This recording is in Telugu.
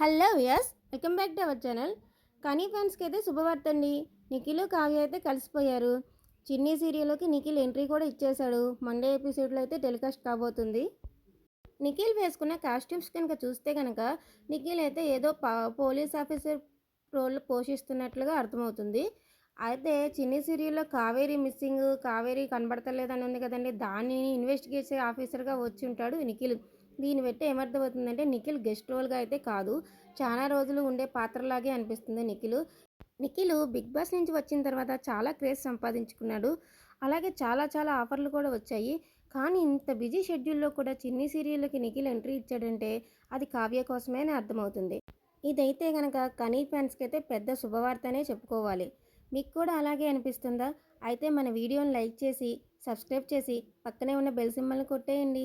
Hello yes welcome back to our channel. కానీ ఫ్యాన్స్కి అయితే శుభవార్త అండి. నిఖిల్ కావ్య అయితే కలిసిపోయారు. చిన్ని సీరియల్లోకి నిఖిల్ ఎంట్రీ కూడా ఇచ్చేశాడు. మండే ఎపిసోడ్లో అయితే టెలికాస్ట్ కాబోతుంది. నిఖిల్ వేసుకున్న కాస్ట్యూమ్స్ కనుక చూస్తే కనుక నిఖిల్ అయితే ఏదో పోలీస్ ఆఫీసర్ రోల్ పోషిస్తున్నట్లుగా అర్థమవుతుంది. అయితే చిన్ని సీరియల్లో కావేరీ మిస్సింగ్ కావేరీ కనబడతలేదని ఉంది కదండి. దానిని ఇన్వెస్టిగేట్ ఆఫీసర్గా వచ్చి ఉంటాడు నిఖిల్. దీన్ని బట్టి ఏమర్థమవుతుందంటే నిఖిల్ గెస్ట్ రోల్గా అయితే కాదు. చాలా రోజులు ఉండే పాత్రలాగే అనిపిస్తుంది నిఖిల్. నిఖిల్ బిగ్ బాస్ నుంచి వచ్చిన తర్వాత చాలా క్రేజ్ సంపాదించుకున్నాడు. అలాగే చాలా చాలా ఆఫర్లు కూడా వచ్చాయి. కానీ ఇంత బిజీ షెడ్యూల్లో కూడా చిన్ని సీరియల్కి నిఖిల్ ఎంట్రీ ఇచ్చాడంటే అది కావ్య కోసమే అని అర్థమవుతుంది. ఇదైతే కనుక కనీ ఫ్యాన్స్కి అయితే పెద్ద శుభవార్తనే చెప్పుకోవాలి. మీకు కూడా అలాగే అనిపిస్తుందా? అయితే మన వీడియోని లైక్ చేసి సబ్స్క్రైబ్ చేసి పక్కనే ఉన్న బెల్ సింబల్ని కొట్టేయండి.